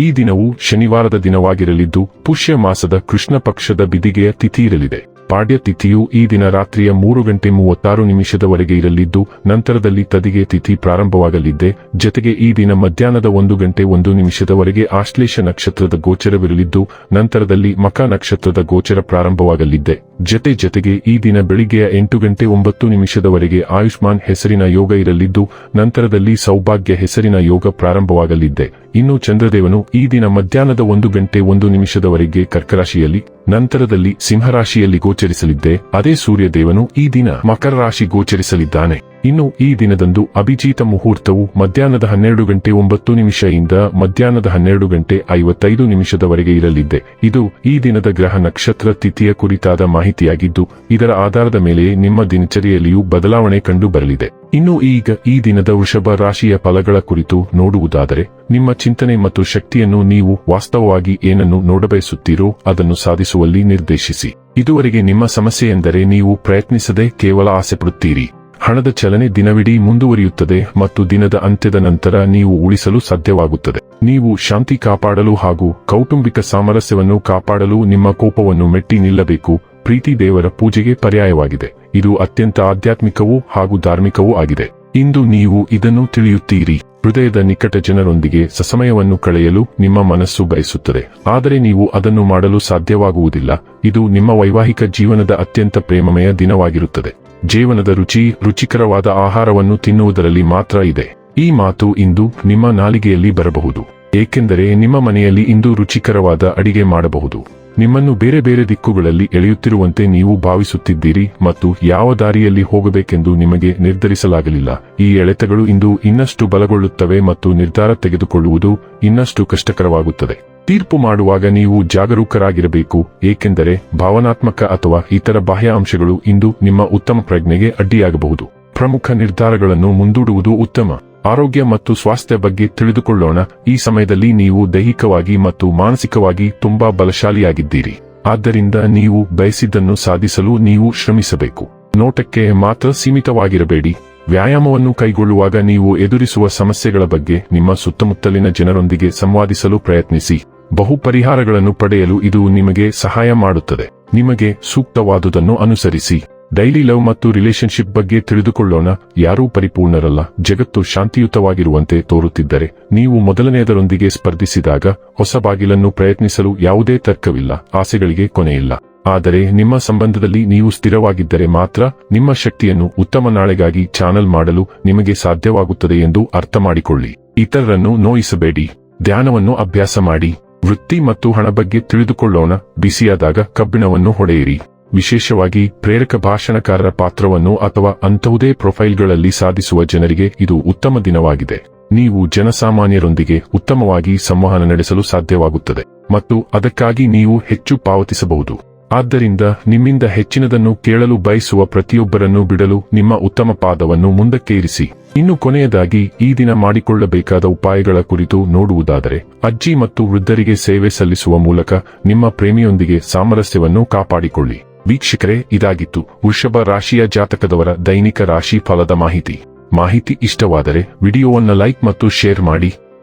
ಈ ದಿನವು ಶನಿವಾರದ ದಿನವಾಗಿರಲಿದ್ದು, ಪುಷ್ಯ ಮಾಸದ ಕೃಷ್ಣ ಪಕ್ಷದ ಬಿದಿಗೆಯ ತಿಥಿ ಇರಲಿದೆ ಪಾಡ್ಯ ತಿಥಿಯು ಈ ದಿನ ರಾತ್ರಿಯ ಮೂರು ಗಂಟೆ ಮೂವತ್ತಾರು ನಿಮಿಷದವರೆಗೆ ಇರಲಿದ್ದು, ನಂತರದಲ್ಲಿ ತದಿಗೆ ತಿಥಿ ಪ್ರಾರಂಭವಾಗಲಿದ್ದೆ. ಜತೆಗೆ ಈ ದಿನ ಮಧ್ಯಾಹ್ನದ ಒಂದು ಗಂಟೆ ಒಂದು ನಿಮಿಷದವರೆಗೆ ಆಶ್ಲೇಷ ನಕ್ಷತ್ರದ ಗೋಚರವಿರಲಿದ್ದು, ನಂತರದಲ್ಲಿ ಮಕ ನಕ್ಷತ್ರದ ಗೋಚರ ಪ್ರಾರಂಭವಾಗಲಿದ್ದೆ. ಜತೆ ಜತೆಗೆ ಈ ದಿನ ಬೆಳಿಗ್ಗೆಯ ಎಂಟು ಗಂಟೆ ಒಂಬತ್ತು ನಿಮಿಷದವರೆಗೆ ಆಯುಷ್ಮಾನ್ ಹೆಸರಿನ ಯೋಗ ಇರಲಿದ್ದು, ನಂತರದಲ್ಲಿ ಸೌಭಾಗ್ಯ ಹೆಸರಿನ ಯೋಗ ಪ್ರಾರಂಭವಾಗಲಿದ್ದೆ. ಇನ್ನು ಚಂದ್ರದೇವನು ಈ ದಿನ ಮಧ್ಯಾಹ್ನದ ಒಂದು ಗಂಟೆ ಒಂದು ನಿಮಿಷದವರೆಗೆ ಕರ್ಕರಾಶಿಯಲ್ಲಿ, ನಂತರದಲ್ಲಿ ಸಿಂಹರಾಶಿಯಲ್ಲಿ ಗೋಚರಿಸಲಿದ್ದೆ. ಅದೇ ಸೂರ್ಯದೇವನು ಈ ದಿನ ಮಕರ ರಾಶಿ ಗೋಚರಿಸಲಿದ್ದಾನೆ. ಇನ್ನು ಈ ದಿನದಂದು ಅಭಿಜೀತ ಮುಹೂರ್ತವು ಮಧ್ಯಾಹ್ನದ ಹನ್ನೆರಡು ಗಂಟೆ ಒಂಬತ್ತು ನಿಮಿಷದಿಂದ ಮಧ್ಯಾಹ್ನದ ಹನ್ನೆರಡು ಗಂಟೆ ಐವತ್ತೈದು ನಿಮಿಷದವರೆಗೆ ಇರಲಿದೆ ಇದು ಈ ದಿನದ ಗ್ರಹ ನಕ್ಷತ್ರ ತಿಥಿಯ ಕುರಿತಾದ ಮಾಹಿತಿಯಾಗಿದ್ದು, ಇದರ ಆಧಾರದ ಮೇಲೆ ನಿಮ್ಮ ದಿನಚರಿಯಲ್ಲಿಯೂ ಬದಲಾವಣೆ ಕಂಡು ಬರಲಿದೆ. ಇನ್ನು ಈಗ ಈ ದಿನದ ವೃಷಭ ರಾಶಿಯ ಫಲಗಳ ಕುರಿತು ನೋಡುವುದಾದರೆ, ನಿಮ್ಮ ಚಿಂತನೆ ಮತ್ತು ಶಕ್ತಿಯನ್ನು ನೀವು ವಾಸ್ತವವಾಗಿ ಏನನ್ನು ನೋಡಬಯಸುತ್ತೀರೋ ಅದನ್ನು ಸಾಧಿಸುವಲ್ಲಿ ನಿರ್ದೇಶಿಸಿ. ಇದುವರೆಗೆ ನಿಮ್ಮ ಸಮಸ್ಯೆ ಎಂದರೆ ನೀವು ಪ್ರಯತ್ನಿಸದೆ ಕೇವಲ ಆಸೆಪಡುತ್ತೀರಿ. ಹಣದ ಚಲನೆ ದಿನವಿಡೀ ಮುಂದುವರಿಯುತ್ತದೆ ಮತ್ತು ದಿನದ ಅಂತ್ಯದ ನಂತರ ನೀವು ಉಳಿಸಲು ಸಾಧ್ಯವಾಗುತ್ತದೆ. ನೀವು ಶಾಂತಿ ಕಾಪಾಡಲು ಹಾಗೂ ಕೌಟುಂಬಿಕ ಸಾಮರಸ್ಯವನ್ನು ಕಾಪಾಡಲು ನಿಮ್ಮ ಕೋಪವನ್ನು ಮೆಟ್ಟಿ ನಿಲ್ಲಬೇಕು. ಪ್ರೀತಿ ದೇವರ ಪೂಜೆಗೆ ಪರ್ಯಾಯವಾಗಿದೆ. ಇದು ಅತ್ಯಂತ ಆಧ್ಯಾತ್ಮಿಕವೂ ಹಾಗೂ ಧಾರ್ಮಿಕವೂ ಆಗಿದೆ. ಇಂದು ನೀವು ಇದನ್ನು ತಿಳಿಯುತ್ತೀರಿ. ಹೃದಯದ ನಿಕಟ ಜನರೊಂದಿಗೆ ಸಸಮಯವನ್ನು ಕಳೆಯಲು ನಿಮ್ಮ ಮನಸ್ಸು ಬಯಸುತ್ತದೆ. ಆದರೆ ನೀವು ಅದನ್ನು ಮಾಡಲು ಸಾಧ್ಯವಾಗುವುದಿಲ್ಲ. ಇದು ನಿಮ್ಮ ವೈವಾಹಿಕ ಜೀವನದ ಅತ್ಯಂತ ಪ್ರೇಮಮಯ ದಿನವಾಗಿರುತ್ತದೆ. ಜೀವನದ ರುಚಿ, ರುಚಿಕರವಾದ ಆಹಾರವನ್ನು ತಿನ್ನುವುದರಲ್ಲಿ ಮಾತ್ರ ಇದೆ. ಈ ಮಾತು ಇಂದು ನಿಮ್ಮ ನಾಲಿಗೆಯಲ್ಲಿ ಬರಬಹುದು. ಏಕೆಂದರೆ ನಿಮ್ಮ ಮನೆಯಲ್ಲಿ ಇಂದು ರುಚಿಕರವಾದ ಅಡಿಗೆ ಮಾಡಬಹುದು. ನಿಮ್ಮನ್ನು ಬೇರೆ ಬೇರೆ ದಿಕ್ಕುಗಳಲ್ಲಿ ಎಳೆಯುತ್ತಿರುವಂತೆ ನೀವು ಭಾವಿಸುತ್ತಿದ್ದೀರಿ ಮತ್ತು ಯಾವ ದಾರಿಯಲ್ಲಿ ಹೋಗಬೇಕೆಂದು ನಿಮಗೆ ನಿರ್ಧರಿಸಲಾಗಲಿಲ್ಲ. ಈ ಎಳೆತಗಳು ಇಂದು ಇನ್ನಷ್ಟು ಬಲಗೊಳ್ಳುತ್ತವೆ ಮತ್ತು ನಿರ್ಧಾರ ತೆಗೆದುಕೊಳ್ಳುವುದು ಇನ್ನಷ್ಟು ಕಷ್ಟಕರವಾಗುತ್ತದೆ. ತೀರ್ಪು ಮಾಡುವಾಗ ನೀವು ಜಾಗರೂಕರಾಗಿರಬೇಕು, ಏಕೆಂದರೆ ಭಾವನಾತ್ಮಕ ಅಥವಾ ಇತರ ಬಾಹ್ಯ ಅಂಶಗಳು ಇಂದು ನಿಮ್ಮ ಉತ್ತಮ ಪ್ರಜ್ಞೆಗೆ ಅಡ್ಡಿಯಾಗಬಹುದು. ಪ್ರಮುಖ ನಿರ್ಧಾರಗಳನ್ನು ಮುಂದೂಡುವುದು ಉತ್ತಮ. ಆರೋಗ್ಯ ಮತ್ತು ಸ್ವಾಸ್ಥ್ಯ ಬಗ್ಗೆ ತಿಳಿದುಕೊಳ್ಳೋಣ. ಈ ಸಮಯದಲ್ಲಿ ನೀವು ದೈಹಿಕವಾಗಿ ಮತ್ತು ಮಾನಸಿಕವಾಗಿ ತುಂಬಾ ಬಲಶಾಲಿಯಾಗಿದ್ದೀರಿ. ಆದ್ದರಿಂದ ನೀವು ಬಯಸಿದ್ದನ್ನು ಸಾಧಿಸಲು ನೀವು ಶ್ರಮಿಸಬೇಕು. ನೋಟಕ್ಕೆ ಮಾತ್ರ ಸೀಮಿತವಾಗಿರಬೇಡಿ. ವ್ಯಾಯಾಮವನ್ನು ಕೈಗೊಳ್ಳುವಾಗ ನೀವು ಎದುರಿಸುವ ಸಮಸ್ಯೆಗಳ ಬಗ್ಗೆ ನಿಮ್ಮ ಸುತ್ತಮುತ್ತಲಿನ ಜನರೊಂದಿಗೆ ಸಂವಾದಿಸಲು ಪ್ರಯತ್ನಿಸಿ. ಬಹು ಪರಿಹಾರಗಳನ್ನು ಪಡೆಯಲು ಇದು ನಿಮಗೆ ಸಹಾಯ ಮಾಡುತ್ತದೆ. ನಿಮಗೆ ಸೂಕ್ತವಾದುದನ್ನು ಅನುಸರಿಸಿ. ಡೈಲಿ ಲವ್ ಮತ್ತು ರಿಲೇಶನ್ಶಿಪ್ ಬಗ್ಗೆ ತಿಳಿದುಕೊಳ್ಳೋಣ. ಯಾರೂ ಪರಿಪೂರ್ಣರಲ್ಲ. ಜಗತ್ತು ಶಾಂತಿಯುತವಾಗಿರುವಂತೆ ತೋರುತ್ತಿದ್ದರೆ, ನೀವು ಮೊದಲನೆಯದರೊಂದಿಗೆ ಸ್ಪರ್ಧಿಸಿದಾಗ ಹೊಸ ಬಾಗಿಲನ್ನು ಪ್ರಯತ್ನಿಸಲು ಯಾವುದೇ ತರ್ಕವಿಲ್ಲ. ಆಸೆಗಳಿಗೆ ಕೊನೆಯಿಲ್ಲ. ಆದರೆ ನಿಮ್ಮ ಸಂಬಂಧದಲ್ಲಿ ನೀವು ಸ್ಥಿರವಾಗಿದ್ದರೆ ಮಾತ್ರ ನಿಮ್ಮ ಶಕ್ತಿಯನ್ನು ಉತ್ತಮ ನಾಳೆಗಾಗಿ ಚಾನಲ್ ಮಾಡಲು ನಿಮಗೆ ಸಾಧ್ಯವಾಗುತ್ತದೆ ಎಂದು ಅರ್ಥ ಮಾಡಿಕೊಳ್ಳಿ ಇತರರನ್ನು ನೋಯಿಸಬೇಡಿ. ಧ್ಯಾನವನ್ನು ಅಭ್ಯಾಸ ಮಾಡಿ. ವೃತ್ತಿ ಮತ್ತು ಹಣ ಬಗ್ಗೆ ತಿಳಿದುಕೊಳ್ಳೋಣ. ಬಿಸಿಯಾದಾಗ ಕಬ್ಬಿಣವನ್ನು ಹೊಡೆಯಿರಿ. ವಿಶೇಷವಾಗಿ ಪ್ರೇರಕ ಭಾಷಣಕಾರರ ಪಾತ್ರವನ್ನು ಅಥವಾ ಅಂತಹುದೇ ಪ್ರೊಫೈಲ್ಗಳಲ್ಲಿ ಸಾಧಿಸುವ ಜನರಿಗೆ ಇದು ಉತ್ತಮ ದಿನವಾಗಿದೆ. ನೀವು ಜನಸಾಮಾನ್ಯರೊಂದಿಗೆ ಉತ್ತಮವಾಗಿ ಸಂವಹನ ನಡೆಸಲು ಸಾಧ್ಯವಾಗುತ್ತದೆ ಮತ್ತು ಅದಕ್ಕಾಗಿ ನೀವು ಹೆಚ್ಚು ಪಾವತಿಸಬಹುದು. ಆದ್ದರಿಂದ ನಿಮ್ಮಿಂದ ಹೆಚ್ಚಿನದನ್ನು ಕೇಳಲು ಬಯಸುವ ಪ್ರತಿಯೊಬ್ಬರನ್ನು ಬಿಡಲು ನಿಮ್ಮ ಉತ್ತಮ ಪಾದವನ್ನು ಮುಂದಕ್ಕೆ ಇರಿಸಿ. ಇನ್ನು ಕೊನೆಯದಾಗಿ, ಈ ದಿನ ಮಾಡಿಕೊಳ್ಳಬೇಕಾದ ಉಪಾಯಗಳ ಕುರಿತು ನೋಡುವುದಾದರೆ, ಅಜ್ಜಿ ಮತ್ತು ವೃದ್ಧರಿಗೆ ಸೇವೆ ಸಲ್ಲಿಸುವ ಮೂಲಕ ನಿಮ್ಮ ಪ್ರೇಮಿಯೊಂದಿಗೆ ಸಾಮರಸ್ಯವನ್ನು ಕಾಪಾಡಿಕೊಳ್ಳಿ. ವೀಕ್ಷಕರೇ, ಇದಾಗಿತ್ತು ವೃಷಭ ರಾಶಿಯ ಜಾತಕದವರ ದೈನಿಕ ರಾಶಿ ಫಲದ ಮಾಹಿತಿ. ಮಾಹಿತಿ ಇಷ್ಟವಾದರೆ, ವಿಡಿಯೋವನ್ನು ಲೈಕ್ ಮತ್ತು ಶೇರ್ ಮಾಡಿ.